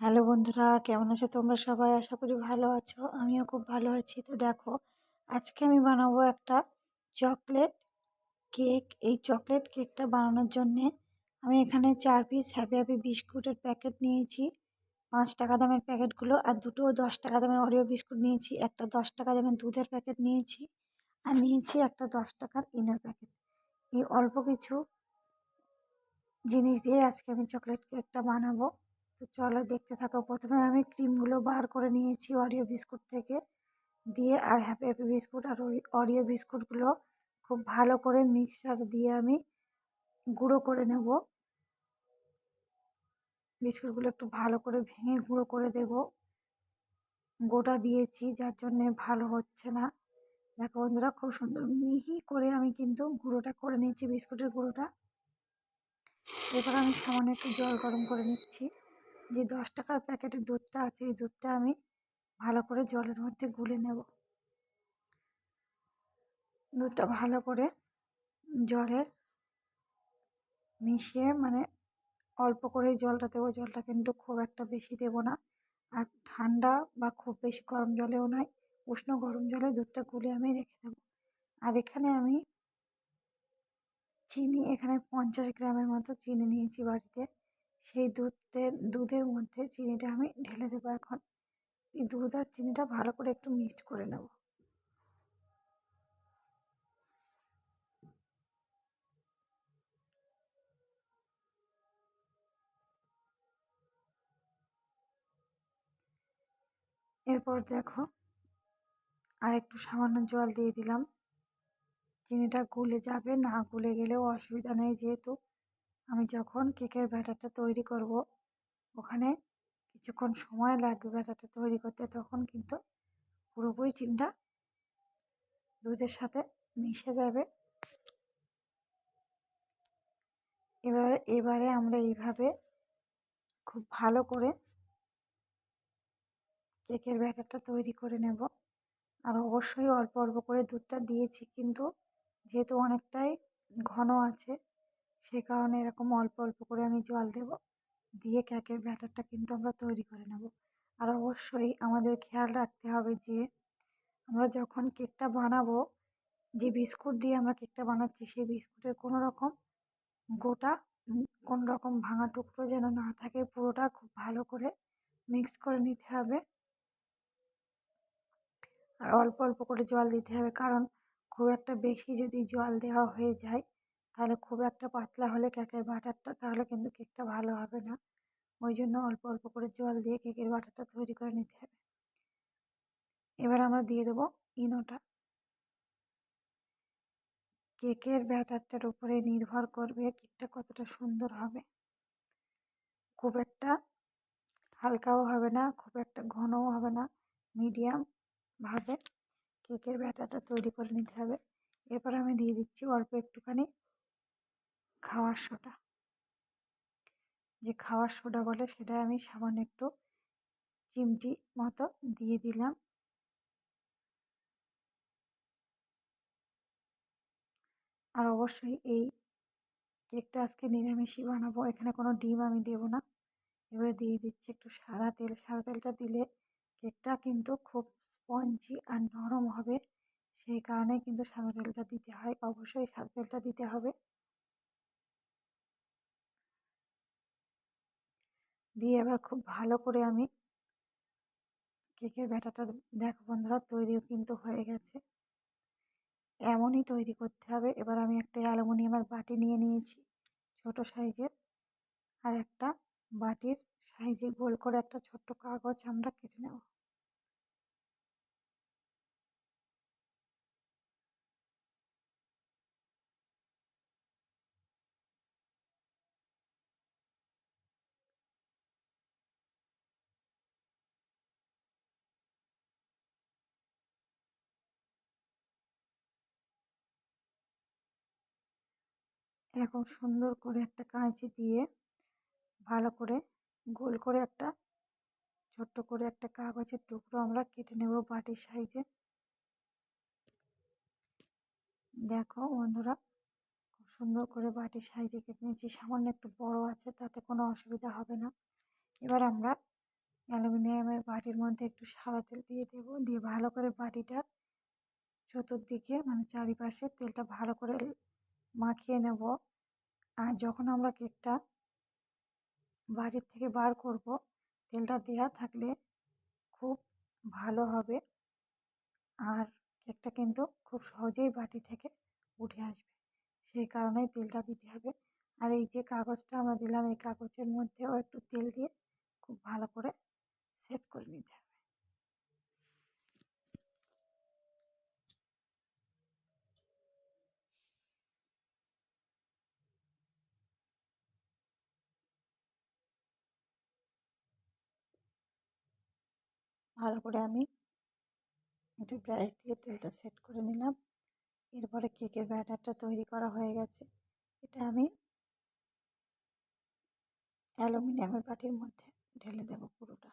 Hello বন্ধুরা, কেমন আছো তোমরা সবাই? আশা করি ভালো আছো, আমিও খুব ভালো আছি। তো দেখো, আজকে আমি বানাবো একটা চকলেট কেক। এই চকলেট কেকটা বানানোর জন্যে আমি এখানে চার পিস হ্যাপি হ্যাপি বিস্কুটের প্যাকেট নিয়েছি, পাঁচ টাকা দামের প্যাকেটগুলো, আর দুটো দশ টাকা দামের অরিও বিস্কুট নিয়েছি, একটা দশ টাকা দামের দুধের প্যাকেট নিয়েছি, আর নিয়েছি একটা দশ টাকার ইনার প্যাকেট। এই অল্প কিছু জিনিস দিয়ে আজকে আমি চকলেট কেকটা বানাবো। তো চলো দেখতে থাকো। প্রথমে আমি ক্রিমগুলো বার করে নিয়েছি অরিও বিস্কুট থেকে। দিয়ে আর হ্যাপি হ্যাপি বিস্কুট আর ওই অরিও বিস্কুটগুলো খুব ভালো করে মিক্সার দিয়ে আমি গুঁড়ো করে নেব। বিস্কুটগুলো একটু ভালো করে ভেঙে গুঁড়ো করে দেব। গোটা দিয়েছি, যার জন্যে ভালো হচ্ছে না। দেখো বন্ধুরা, খুব সুন্দর মিহি করে আমি কিন্তু গুঁড়োটা করে নিয়েছি, বিস্কুটের গুঁড়োটা। এবার আমি সামান্য একটু জল গরম করে নিচ্ছি। যে দশ টাকার প্যাকেটের দুধটা আছে, এই দুধটা আমি ভালো করে জলের মধ্যে গুলে নেব। দুধটা ভালো করে জলের মিশিয়ে মানে অল্প করেই জলটা দেবো। জলটা কিন্তু খুব একটা বেশি দেব না। আর ঠান্ডা বা খুব বেশি গরম জলেও নয়, উষ্ণ গরম জলে দুধটা গুলে আমি রেখে দেবো। আর এখানে আমি চিনি, এখানে পঞ্চাশ গ্রামের মতো চিনি নিয়েছি বাড়িতে। সেই দুধের দুধের মধ্যে চিনিটা আমি ঢেলে দেবো এখন। এই দুধ আর চিনিটা ভালো করে একটু মিক্সড করে নেব। এরপর দেখো আর একটু সামান্য জল দিয়ে দিলাম। চিনিটা গুলে যাবে, না গুলে গেলেও অসুবিধা নেই যেহেতু। আমি যখন কেকের ব্যাটারটা তৈরি করব, ওখানে কিছুক্ষণ সময় লাগবে ব্যাটারটা তৈরি করতে, তখন কিন্তু পুরোপুরি চিনিটা দুধের সাথে মিশে যাবে। এবারে এবারে আমরা এইভাবে খুব ভালো করে কেকের ব্যাটারটা তৈরি করে নেব। আর অবশ্যই অল্প অল্প করে দুধটা দিয়েছি, কিন্তু যেহেতু অনেকটাই ঘন আছে সে কারণে এরকম অল্প অল্প করে আমি জল দেব। দিয়ে কেকের ব্যাটারটা কিন্তু আমরা তৈরি করে নেব। আর অবশ্যই আমাদের খেয়াল রাখতে হবে যে, আমরা যখন কেকটা বানাবো, যে বিস্কুট দিয়ে আমরা কেকটা বানাচ্ছি, সেই বিস্কুটের কোনো রকম গোটা কোনো রকম ভাঙা টুকরো যেন না থাকে, পুরোটা খুব ভালো করে মিক্স করে নিতে হবে। আর অল্প অল্প করে জল দিতে হবে। কারণ খুব একটা বেশি যদি জল দেওয়া হয়ে যায় তাহলে খুব একটা পাতলা হলে কেকের বাটারটা, তাহলে কিন্তু কেকটা ভালো হবে না। ওই জন্য অল্প অল্প করে জল দিয়ে কেকের বাটারটা তৈরি করে নিতে হবে। এবার আমরা দিয়ে দেবো ইনোটা। কেকের ব্যাটারটার উপরে নির্ভর করবে কেকটা কতটা সুন্দর হবে। খুব একটা হালকাও হবে না, খুব একটা ঘনও হবে না, মিডিয়াম ভাবে কেকের ব্যাটারটা তৈরি করে নিতে হবে। এরপর আমি দিয়ে দিচ্ছি অল্প একটুখানি খাওয়ার সোডা। যে খাওয়ার সোডা বলে সেটা আমি সামান্য একটু চিমটি মতো দিয়ে দিলাম। আর অবশ্যই এই কেকটা আজকে নিরামিষই বানাবো। এখানে কোনো ডিম আমি দেবো না। এবারে দিয়ে দিচ্ছি একটু সাদা তেল। সাদা তেলটা দিলে কেকটা কিন্তু খুব স্পঞ্জি আর নরম হবে। সেই কারণে কিন্তু সাদা তেলটা দিতে হয়। অবশ্যই সাদা তেলটা দিতে হবে। দিয়ে এবার খুব ভালো করে আমি কেকের ব্যাটাটা দেখো বন্ধুরা, তৈরিও কিন্তু হয়ে গেছে। এমনই তৈরি করতে হবে। এবার আমি একটা অ্যালুমিনিয়ামের বাটি নিয়ে নিয়েছি, ছোট সাইজের। আর একটা বাটির সাইজে গোল করে একটা ছোট্ট কাগজ আমরা কেটে নেব। এরকম সুন্দর করে একটা কাঁচি দিয়ে ভালো করে গোল করে একটা ছোট্ট করে একটা কাগজের টুকরো আমরা কেটে নেব বাটির সাইজে। দেখো বন্ধুরা, খুব সুন্দর করে বাটির সাইজে কেটে নিয়েছি। সামান্য একটু বড় আছে, তাতে কোনো অসুবিধা হবে না। এবার আমরা অ্যালুমিনিয়ামের বাটির মধ্যে একটু সাদা তেল দিয়ে দেবো। দিয়ে ভালো করে বাটিটার চতুর্দিকে মানে চারিপাশে তেলটা ভালো করে মাখিয়ে নেব। আর যখন আমরা কেকটা বাটির থেকে বার করব, তেলটা দেওয়া থাকলে খুব ভালো হবে। আর কেকটা কিন্তু খুব সহজেই বাটি থেকে উঠে আসবে। সেই কারণেই তেলটা দিতে হবে। আর এই যে কাগজটা আমরা দিলাম, এই কাগজের মধ্যেও একটু তেল দিয়ে খুব ভালো করে সেট করে নিতে হবে। ভালো করে আমি একটু ব্রাশ দিয়ে তেলটা সেট করে নিলাম। এরপরে কেকের ব্যাটারটা তৈরি করা হয়ে গেছে। এটা আমি অ্যালুমিনিয়ামের বাটির মধ্যে ঢেলে দেব পুরোটা।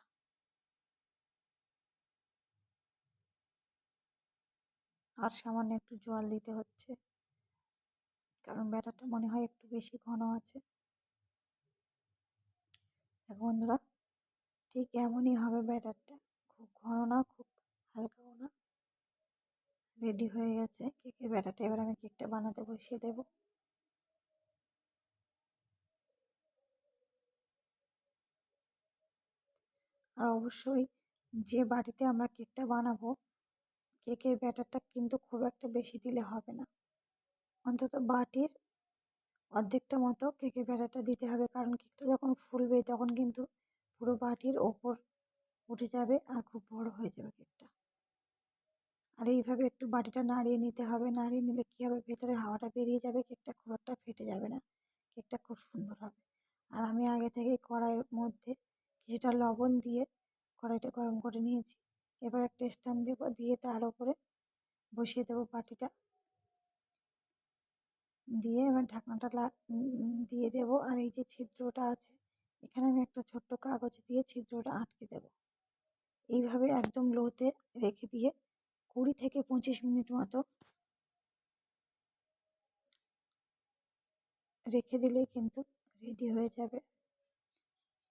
আর সামান্য একটু জল দিতে হচ্ছে, কারণ ব্যাটারটা মনে হয় একটু বেশি ঘন আছে। বন্ধুরা, ঠিক এমনই হবে ব্যাটারটা খুব ঘন না, খুব হালকাও না। রেডি হয়ে গেছে কেকের ব্যাটারটা। এবার আমি কেকটা বানাতে বসিয়ে দেব। আর অবশ্যই যে বাটিতে আমরা কেকটা বানাবো কেকের ব্যাটারটা কিন্তু খুব একটা বেশি দিলে হবে না। অন্তত বাটির অর্ধেকটা মতো কেকের ব্যাটারটা দিতে হবে। কারণ কেকটা যখন ফুলবে, তখন কিন্তু পুরো বাটির ওপর উঠে যাবে আর খুব বড় হয়ে যাবে কেকটা। আর এইভাবে একটু বাটিটা নাড়িয়ে নিতে হবে। নাড়িয়ে নিলে কী হবে? ভেতরে হাওয়াটা বেরিয়ে যাবে, কেকটা খুব একটা ফেটে যাবে না। কেকটা খুব সুন্দর হবে। আর আমি আগে থেকে কড়াইয়ের মধ্যে কিছুটা লবণ দিয়ে কড়াইটা গরম করে নিয়েছি। এবার একটা স্ট্যান্ড দেবো, দিয়ে তার উপরে বসিয়ে দেবো বাটিটা। দিয়ে এবার ঢাকনাটা দিয়ে দেবো। আর এই যে ছিদ্রটা আছে, এখানে আমি একটা ছোট্ট কাগজ দিয়ে ছিদ্রটা আটকে দেব। এইভাবে একদম লোতে রেখে দিয়ে কুড়ি থেকে পঁচিশ মিনিট মতো রেখে দিলেই কিন্তু রেডি হয়ে যাবে।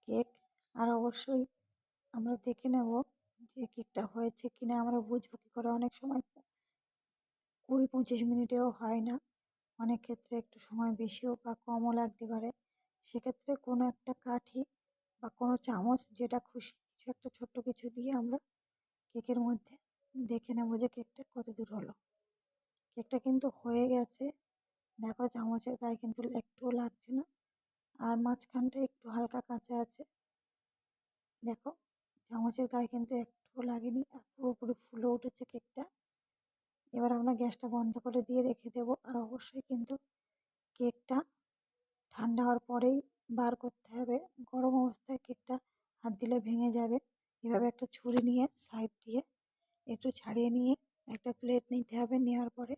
কেক, আর অবশ্যই আমরা দেখে নেব যে কেকটা হয়েছে কিনা। আমরা বুঝব কী করে অনেক সময় কুড়ি পঁচিশ মিনিটেও হয় না। অনেক ক্ষেত্রে একটু সময় বেশিও বা কমও লাগতে পারে। সেক্ষেত্রে কোনো একটা কাঠি বা কোনো চামচ যেটা খুশি একটা ছোট্ট কিছু দিয়ে আমরা কেকের মধ্যে দেখে নেব যে কেকটা কত দূর হলো। কেকটা কিন্তু হয়ে গেছে। দেখো চামচের গায়ে কিন্তু একটুও লাগছে না। আর মাঝখানটা একটু হালকা কাঁচা আছে। দেখো চামচের গায়ে কিন্তু একটুও লাগেনি। আর পুরোপুরি ফুলে উঠেছে কেকটা। এবার আমরা গ্যাসটা বন্ধ করে দিয়ে রেখে দেবো। আর অবশ্যই কিন্তু কেকটা ঠান্ডা হওয়ার পরেই বার করতে হবে। গরম অবস্থায় কেকটা হাত দিলে ভেঙে যাবে। এভাবে একটা ছুরি নিয়ে সাইড দিয়ে একটু ছাড়িয়ে নিয়ে একটা প্লেট নিতে হবে নেওয়ার পরে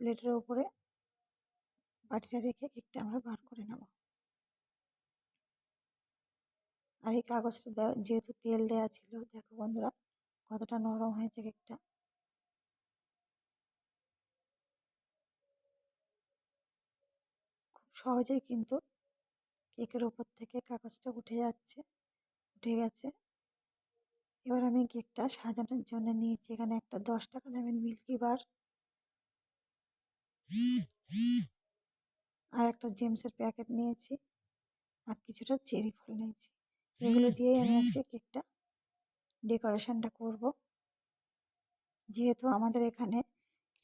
প্লেটের ওপরে বাটিটা রেখে কেকটা আমরা বার করে নেব। আর এই কাগজটা যেহেতু তেল দেওয়া ছিল, দেখো বন্ধুরা কতটা নরম হয়েছে কেকটা। খুব সহজেই কিন্তু কেকের ওপর থেকে কাগজটা উঠে যাচ্ছে। উঠে গেছে এবার আমি কেকটা সাজানোর জন্য নিয়েছি। এখানে একটা দশ টাকা দামের মিল্কি বার। আর একটা জেমসের প্যাকেট নিয়েছি। আর কিছুটা চেরি ফল নিয়েছি। এগুলো দিয়েই আমি আজকে কেকটা ডেকোরেশনটা করব। যেহেতু আমাদের এখানে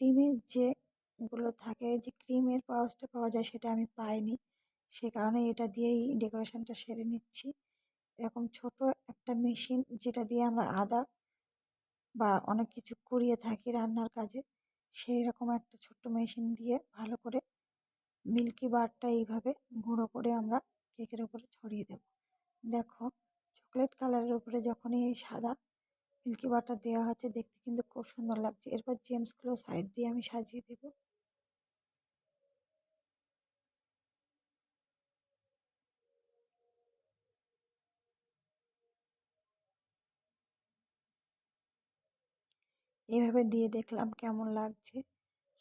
ক্রিমের যেগুলো থাকে, যে ক্রিমের পাউচটা পাওয়া যায় সেটা আমি পাইনি। সে কারণে এটা দিয়েই ডেকোরেশনটা সেরে নিচ্ছি। এরকম ছোট একটা মেশিন যেটা দিয়ে আমরা আদা বা অনেক কিছু করিয়ে থাকি রান্নার কাজে সেই রকম একটা ছোট্ট মেশিন দিয়ে ভালো করে মিল্কি বারটা এইভাবে গুঁড়ো করে আমরা কেকের ওপরে ছড়িয়ে দেব। দেখো, চকলেট কালারের উপরে যখনই এই সাদা মিল্কি বারটা দেওয়া হচ্ছে, দেখতে কিন্তু খুব সুন্দর লাগছে। এরপর জেমসগুলো সাইড দিয়ে আমি সাজিয়ে দেবো। এইভাবে দিয়ে দেখলাম কেমন লাগছে,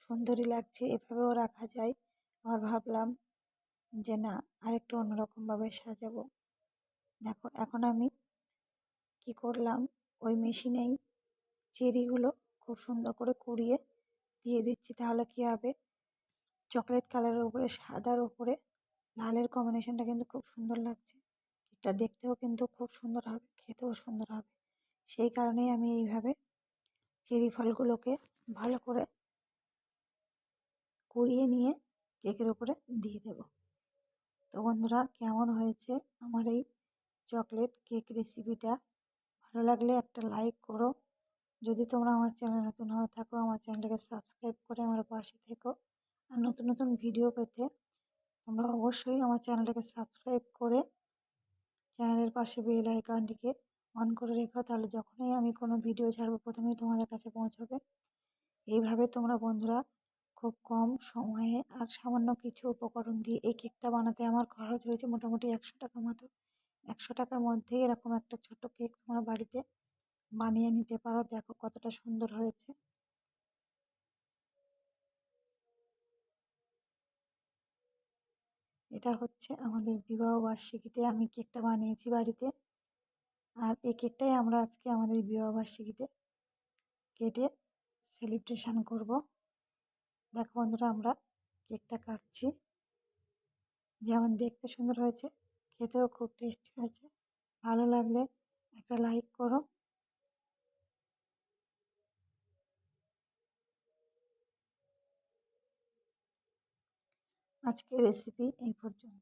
সুন্দরই লাগছে, এভাবেও রাখা যায়। আবার ভাবলাম যে না, আরেকটু অন্যরকমভাবে সাজাবো। দেখো, এখন আমি কি করলাম, ওই মেশিনেই চেরিগুলো খুব সুন্দর করে কুড়িয়ে দিয়ে দিচ্ছি, তাহলে কী হবে? চকলেট কালারের উপরে, সাদার উপরে, লালের কম্বিনেশনটা কিন্তু খুব সুন্দর লাগছে। কেকটা দেখতেও কিন্তু খুব সুন্দর হবে, খেতেও সুন্দর হবে। সেই কারণেই আমি এইভাবে চেরি ফলগুলোকে ভালো করে কুড়িয়ে নিয়ে কেকের উপরে দিয়ে দেব। তো বন্ধুরা, কেমন হয়েছে আমার এই চকলেট কেক রেসিপিটা? ভালো লাগলে একটা লাইক করো। যদি তোমরা আমার চ্যানেল নতুন হয়ে থাকো, আমার চ্যানেলটাকে সাবস্ক্রাইব করে আমার পাশে থেকো। আর নতুন নতুন ভিডিও পেতে তোমরা অবশ্যই আমার চ্যানেলটাকে সাবস্ক্রাইব করে চ্যানেলের পাশে বেল আইকনটিকে অন করে রেখো, তাহলে যখনই আমি কোনো ভিডিও ছাড়বো প্রথমেই তোমাদের কাছে পৌঁছবে। এইভাবে তোমরা বন্ধুরা খুব কম সময়ে আর সামান্য কিছু উপকরণ দিয়ে এই কেকটা বানাতে আমার খরচ হয়েছে মোটামুটি একশো টাকা মতো। একশো টাকার মধ্যেই এরকম একটা ছোট কেক তোমরা বাড়িতে বানিয়ে নিতে পারো। দেখো কতটা সুন্দর হয়েছে। এটা হচ্ছে আমাদের বিবাহ বার্ষিকীতে আমি কেকটা বানিয়েছি বাড়িতে। আর এই কেকটাই আমরা আজকে আমাদের বিবাহ বার্ষিকীতে কেটে সেলিব্রেশান করব। দেখো বন্ধুরা, আমরা কেকটা কাটছি। যেমন দেখতে সুন্দর হয়েছে, খেতেও খুব টেস্টি হয়েছে। ভালো লাগলে একটা লাইক করো। আজকের রেসিপি এই পর্যন্ত।